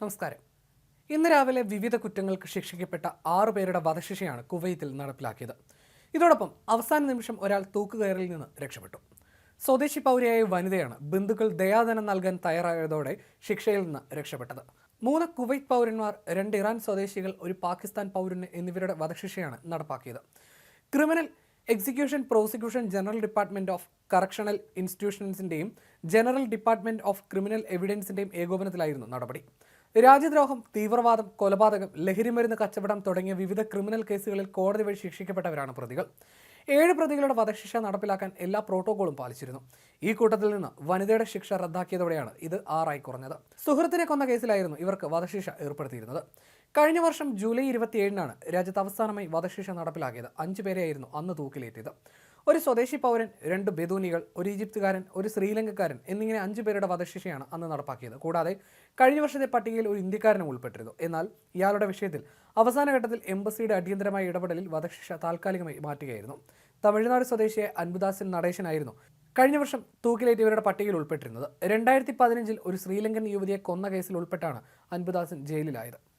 നമസ്കാരം. ഇന്ന് രാവിലെ വിവിധ കുറ്റങ്ങൾക്ക് ശിക്ഷിക്കപ്പെട്ട ആറു പേരുടെ വധശിക്ഷയാണ് കുവൈത്തിൽ നടപ്പിലാക്കിയത്. ഇതോടൊപ്പം അവസാന നിമിഷം ഒരാൾ തൂക്കുകയറിൽ നിന്ന് രക്ഷപ്പെട്ടു. സ്വദേശി പൗരയായ വനിതയാണ് ബന്ധുക്കൾ ദയാധനം നൽകാൻ തയ്യാറായതോടെ ശിക്ഷയിൽ നിന്ന് രക്ഷപ്പെട്ടത്. മൂന്ന് കുവൈത്ത് പൗരന്മാർ രണ്ട് ഇറാൻ സ്വദേശികൾ ഒരു പാകിസ്ഥാൻ പൗരൻ എന്നിവരുടെ വധശിക്ഷയാണ് നടപ്പാക്കിയത്. Criminal execution prosecution general department of correctional ഇൻസ്റ്റിറ്റ്യൂഷൻസിന്റെയും general department of criminal എവിഡൻസിന്റെയും ഏകോപനത്തിലായിരുന്നു നടപടി. രാജ്യദ്രോഹം തീവ്രവാദം കൊലപാതകം ലഹരിമരുന്ന് കച്ചവടം തുടങ്ങിയ വിവിധ ക്രിമിനൽ കേസുകളിൽ കോടതി വഴി ശിക്ഷിക്കപ്പെട്ടവരാണ് പ്രതികൾ. ഏഴ് പ്രതികളുടെ വധശിക്ഷ നടപ്പിലാക്കാൻ എല്ലാ പ്രോട്ടോകോളും പാലിച്ചിരുന്നു. ഈ കൂട്ടത്തിൽ നിന്ന് വനിതയുടെ ശിക്ഷ റദ്ദാക്കിയതോടെയാണ് ഇത് ആറായി കുറഞ്ഞത്. സുഹൃത്തിനെ കൊന്ന കേസിലായിരുന്നു ഇവർക്ക് വധശിക്ഷ ഏർപ്പെടുത്തിയിരുന്നത്. കഴിഞ്ഞ വർഷം ജൂലൈ ഇരുപത്തിയേഴിനാണ് രാജ്യത്ത് അവസാനമായി വധശിക്ഷ നടപ്പിലാക്കിയത്. അഞ്ചു പേരെയായിരുന്നു അന്ന് തൂക്കിലേറ്റിയത്. ഒരു സ്വദേശി പൗരൻ രണ്ട് ബെദൂനികൾ ഒരു ഈജിപ്തുകാരൻ ഒരു ശ്രീലങ്കക്കാരൻ എന്നിങ്ങനെ അഞ്ചു പേരുടെ വധശിക്ഷയാണ് അന്ന് നടപ്പാക്കിയത്. കൂടാതെ കഴിഞ്ഞ വർഷത്തെ പട്ടികയിൽ ഒരു ഇന്ത്യക്കാരനും ഉൾപ്പെട്ടിരുന്നു. എന്നാൽ ഇയാളുടെ വിഷയത്തിൽ അവസാന ഘട്ടത്തിൽ എംബസിയുടെ അടിയന്തരമായ ഇടപെടലിൽ വധശിക്ഷ താൽക്കാലികമായി മാറ്റുകയായിരുന്നു. തമിഴ്നാട് സ്വദേശിയെ അൻബുദാസിൽ നടേശനായിരുന്നു കഴിഞ്ഞ വർഷം തൂക്കിലേറ്റിയവരുടെ പട്ടികയിൽ ഉൾപ്പെട്ടിരുന്നത്. രണ്ടായിരത്തി പതിനഞ്ചിൽ ഒരു ശ്രീലങ്കൻ യുവതിയെ കൊന്ന കേസിൽ ഉൾപ്പെട്ടാണ് അൻപുദാസിൻ ജയിലിലായത്.